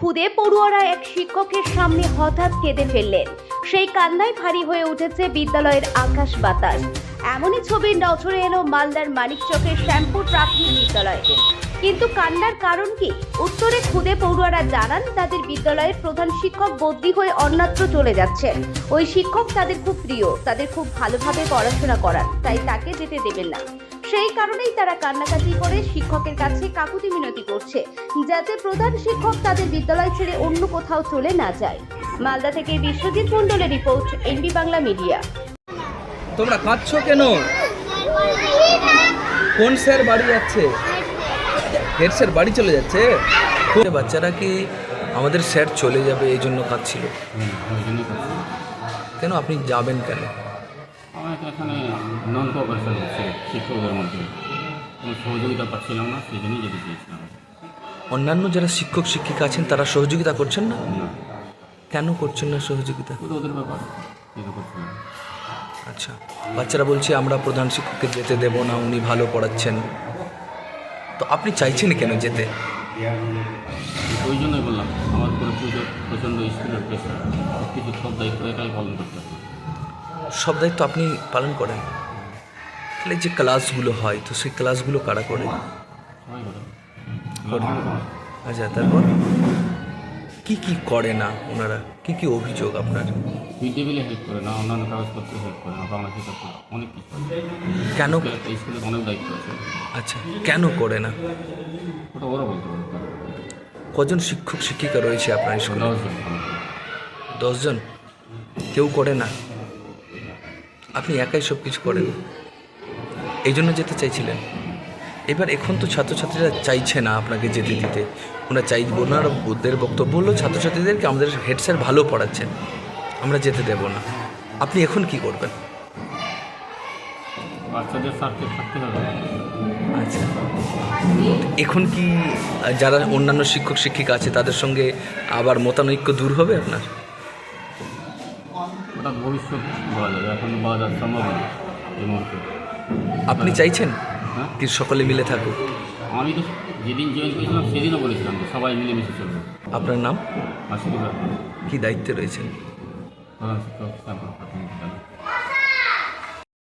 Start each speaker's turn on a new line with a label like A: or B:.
A: খুদে পড়ুয়ারা এক শিক্ষকের সামনে হঠাৎ কেঁদে ফেললেন। সেই কান্নায় ভারী হয়ে উঠেছে বিদ্যালয়ের আকাশ বাতাস। এমনই ছবির নজরে এলো মালদার মানিকচকের শ্যামপুর প্রাথমিক বিদ্যালয়। কিন্তু কান্নার কারণ কি? উত্তরে খুদে পড়ুয়ারা জানান, তাদের বিদ্যালয়ের প্রধান শিক্ষক বদলি হয়ে অন্যত্র চলে যাচ্ছেন। ওই শিক্ষক তাদের খুব প্রিয়, তাদের খুব ভালোভাবে পড়াশোনা করান, তাই তাকে যেতে দেবেন না। সেই কারণেই তারা কান্নাকাটি করে শিক্ষকের কাছে কাকুতি মিনতি করছে যাতে প্রধান শিক্ষক তাদের বিদ্যালয় ছেড়ে অন্য কোথাও চলে না যায়। মালদা থেকে বিশ্বজিৎ মণ্ডলের রিপোর্ট এনবি বাংলা মিডিয়া।
B: তোমরা কাঁদছো কেন? কোন স্যার বাড়ি যাচ্ছে? হেড স্যার বাড়ি চলে যাচ্ছে? বাচ্চারা কি আমাদের স্যার চলে যাবে এই জন্য কাঁদছিল। কেন আপনি যাবেন কেন?
C: আমার এখানে নন কোঅপারেশন হচ্ছে শিক্ষকদের মধ্যে। কোনো সহযোগিতা পাচ্ছিলাম না সেই জন্যই যেতে চেয়েছিলাম।
B: অন্যান্য যারা শিক্ষক শিক্ষিকা আছেন তারা সহযোগিতা করছেন না? কেন করছেন না সহযোগিতা?
C: ওদের ব্যাপার
B: আচ্ছা বাচ্চারা বলছে আমরা প্রধান শিক্ষককে যেতে দেব না উনি ভালো পড়াচ্ছেন। তো আপনি চাইছেন কেন যেতে?
C: ওই জন্যই বললাম আমার পুরো পুজো প্রচণ্ড স্কুলের সব কিছু সব দায়িত্ব একাই পালন করতে হবে।
B: সব দায়িত্ব আপনি পালন করেন। তাহলে যে ক্লাসগুলো হয় তো সেই ক্লাসগুলো কারা করে। আচ্ছা তারপর? কি কি করে না ওনারা? কি কি অভিযোগ আপনার?
C: মিড ডে মিলে হেল্প করে না অন্যান্য কাগজপত্রে হেল্প করে না বাংলা শিক্ষক অনেক কিছু
B: কেন?
C: স্কুলে অনেক দায়িত্ব আছে।
B: আচ্ছা কেন করে না?
C: ওটা ওরা বলতে পারে।
B: কজন শিক্ষক শিক্ষিকা রয়েছে আপনার স্কুলে।
C: দশজন?
B: কেউ করে না? আপনি একাই সব কিছু করেন। এই জন্য যেতে চাইছিলেন। এবার এখন তো ছাত্রছাত্রীরা চাইছে না আপনাকে যেতে দিতে। ওনারা চাই ওনার ওদের বক্তব্য হলো ছাত্রছাত্রীদেরকে আমাদের হেড স্যার ভালো পড়াচ্ছেন। আমরা যেতে দেব না। আপনি এখন কি করবেন?
C: বাচ্চাদের স্বার্থে থাকতে হবে।
B: আচ্ছা। এখন কি যারা অন্যান্য শিক্ষক শিক্ষিকা আছে তাদের সঙ্গে আবার মতানৈক্য দূর হবে আপনার?
C: ওটা ভবিষ্যৎ বলা যাবে এখন বলা যাচ্ছে সম্ভব না এই মুহূর্তে।
B: আপনি চাইছেন?
C: হ্যাঁ?
B: কি সকলে মিলে থাকুক?
C: আমি তো যেদিন জয়েন করেছিলাম সেদিনও বলেছিলাম যে সবাই মিলেমিশে চলবে।
B: আপনার নাম?
C: আশীর্বাদ।
B: কি দায়িত্বে রয়েছেন?
C: প্রধান শিক্ষক